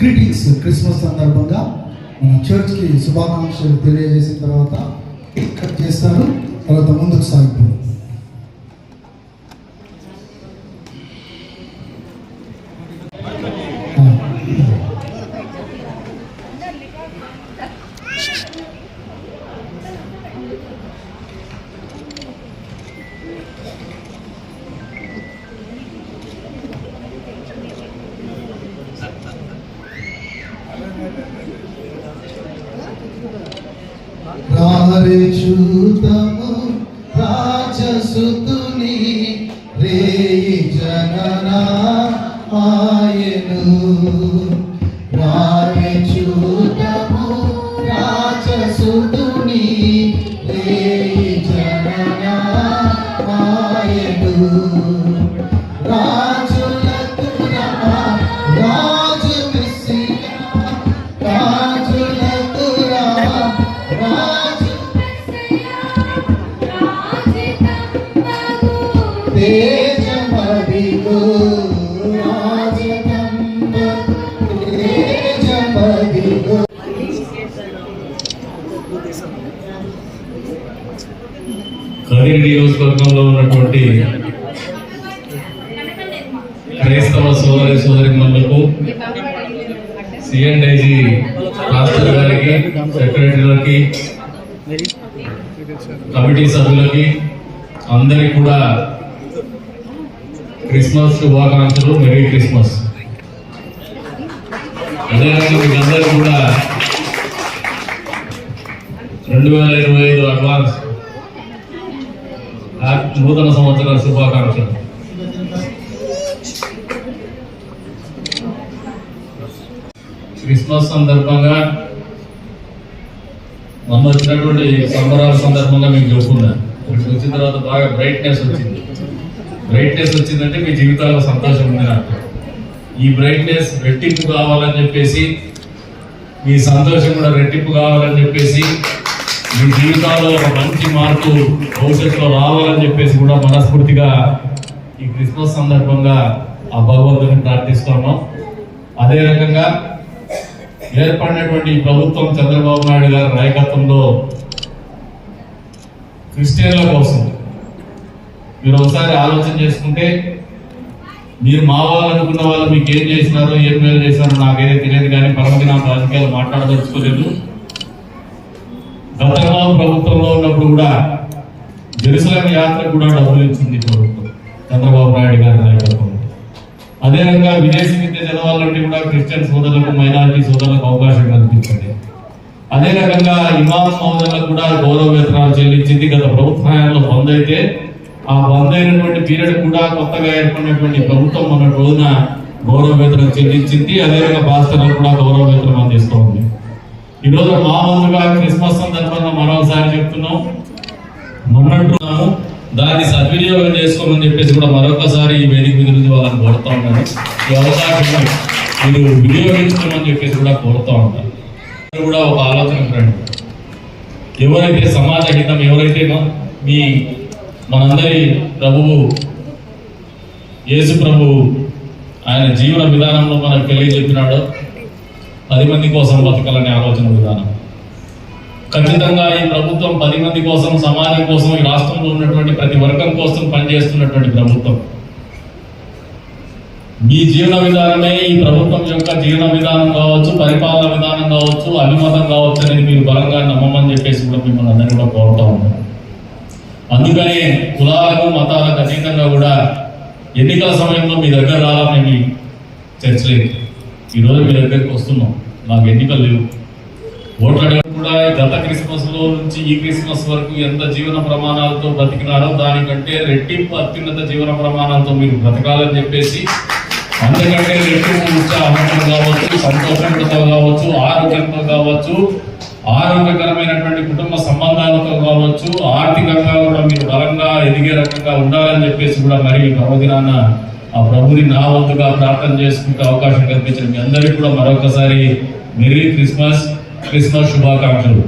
Greetings. Christmas సందర్భంగా మన చర్చ్కి శుభాకాంక్షలు తెలియజేసిన తర్వాత కట్ చేస్తారు. తర్వాత ముందుకు సాగిపోయింది ajuda కదిరి నియోజకవర్గంలో ఉన్నటువంటి క్రైస్తవ సోదరి సోదరిమణులకు సిఎండైజీ రాష్ట్ర గారికి సెక్రటరీలకి కమిటీ సభ్యులకి అందరికి కూడా క్రిస్మస్ శుభాకాంక్షలు మెరీ క్రిస్మస్. అదేవిధంగా మీకు అందరికీ కూడా రెండు వేల ఇరవై ఐదు అడ్వాన్స్ నూతన సంవత్సర శుభాకాంక్షలు. క్రిస్మస్ సందర్భంగా మొన్న వచ్చినటువంటి సంబరాల సందర్భంగా మీకు చెప్పుకున్నాను ఇక్కడికి వచ్చిన తర్వాత బాగా బ్రైట్నెస్ వచ్చింది. బ్రైట్నెస్ వచ్చిందంటే మీ జీవితాల్లో సంతోషం ఉంది నాకు. ఈ బ్రైట్నెస్ రెట్టింపు కావాలని చెప్పేసి మీ సంతోషం కూడా రెట్టింపు కావాలని చెప్పేసి మీ జీవితాల్లో ఒక మంచి మార్పు భవిష్యత్తులో రావాలని చెప్పేసి కూడా మనస్ఫూర్తిగా ఈ క్రిస్మస్ సందర్భంగా ఆ భగవంతుని ప్రార్థిస్తున్నాం అదే రకంగా ఏర్పడినటువంటి ఈ ప్రభుత్వం చంద్రబాబు నాయుడు గారి నాయకత్వంలో క్రిస్టియన్ల కోసం మీరు ఒకసారి ఆలోచన చేసుకుంటే మీరు మా వాళ్ళు అనుకున్న వాళ్ళు మీకు ఏం చేసినారో ఏం మేలు చేసినారో నాకైతే తెలియదు కానీ పరమకి నా రాజకీయాలు మాట్లాడదలుచుకోలేదు. గతంలో ప్రభుత్వంలో ఉన్నప్పుడు కూడా జెరూసలేం యాత్రకు కూడా డబ్బులు ఇచ్చింది ప్రభుత్వం చంద్రబాబు నాయుడు గారి నాయకత్వం అదే రకంగా విదేశీ విద్య చదవాలంటే కూడా క్రిస్టియన్ సోదరులకు మైనారిటీ సోదరులకు అవకాశం కల్పించండి. అదే రకంగా ఇమాం సోదరులకు కూడా గౌరవ వేతనాలు చెల్లించింది. గత ప్రభుత్వ హయాంలో పొందైతే ఆ బంద్ అయినటువంటి పీరియడ్ కూడా కొత్తగా ఏర్పడినటువంటి ప్రభుత్వం మన రోజున గౌరవ వేతనం చెల్లించింది అదేవిధంగా పాస్టర్లకు కూడా గౌరవ వేతనం అందిస్తూ ఉంది. ఈ రోజు మా వంతుగా క్రిస్మస్ సందర్భంగా మరోసారి చెప్తున్నాం. మొన్నట్టున్నాము దాన్ని సద్వినియోగం చేసుకోమని చెప్పేసి కూడా మరొకసారి ఈ వేదిక మీద నుంచి వాళ్ళని కోరుతా ఉన్నాను. ఈ అవకాశం మీరు వినియోగించుకోమని చెప్పేసి కూడా కోరుతా ఉంటారు కూడా ఒక ఆలోచన రండి. ఎవరైతే సమాజ హితం ఎవరైతే మీ మనందరి ప్రభువు యేసు ప్రభువు ఆయన జీవన విధానంలో మనకు తెలియజెప్పినాడో. పది మంది కోసం బతకాలనే ఆలోచన విధానం. ఖచ్చితంగా ఈ ప్రభుత్వం పది మంది కోసం సమాజం కోసం ఈ రాష్ట్రంలో ఉన్నటువంటి ప్రతి వర్గం కోసం పనిచేస్తున్నటువంటి ప్రభుత్వం. మీ జీవన విధానమే ఈ ప్రభుత్వం యొక్క జీవన విధానం కావచ్చు పరిపాలన విధానం కావచ్చు అభిమతం కావచ్చు అనేది మీరు బలంగా నమ్మమని చెప్పేసి కూడా మిమ్మల్ని అందరినీ కూడా కోరుతా ఉన్నాను. అందుకనే కులాలకు మతాలకు అతీతంగా కూడా ఎన్నికల సమయంలో మీ దగ్గర రావాలని చర్చలేదు ఈరోజు మీ దగ్గరికి వస్తున్నాం. నాకు ఎన్నికలు లేవు. ఓట్లు కూడా గత క్రిస్మస్లో నుంచి ఈ క్రిస్మస్ వరకు ఎంత జీవన ప్రమాణాలతో బ్రతికినారో దానికంటే రెట్టింపు అత్యున్నత జీవన ప్రమాణాలతో మీరు బ్రతకాలని చెప్పేసి అందుకంటే రెట్టింపు ఉత్సాహంతో కావచ్చు సంతోషంతో కావచ్చు ఆరోగ్యంతో కావచ్చు ఆరోగ్యకరమైనటువంటి కుటుంబ సంబంధాలతో కావచ్చు ఆర్థికంగా కూడా మీరు బలంగా ఎదిగే రకంగా ఉండాలని చెప్పేసి కూడా మరి పర్వదినాన్న ఆ ప్రభుని నా వంతుగా ప్రార్థన చేసుకుంటే అవకాశం కల్పించిన మీ అందరికీ కూడా మరొకసారి మెరీ క్రిస్మస్ క్రిస్మస్ శుభాకాంక్షలు.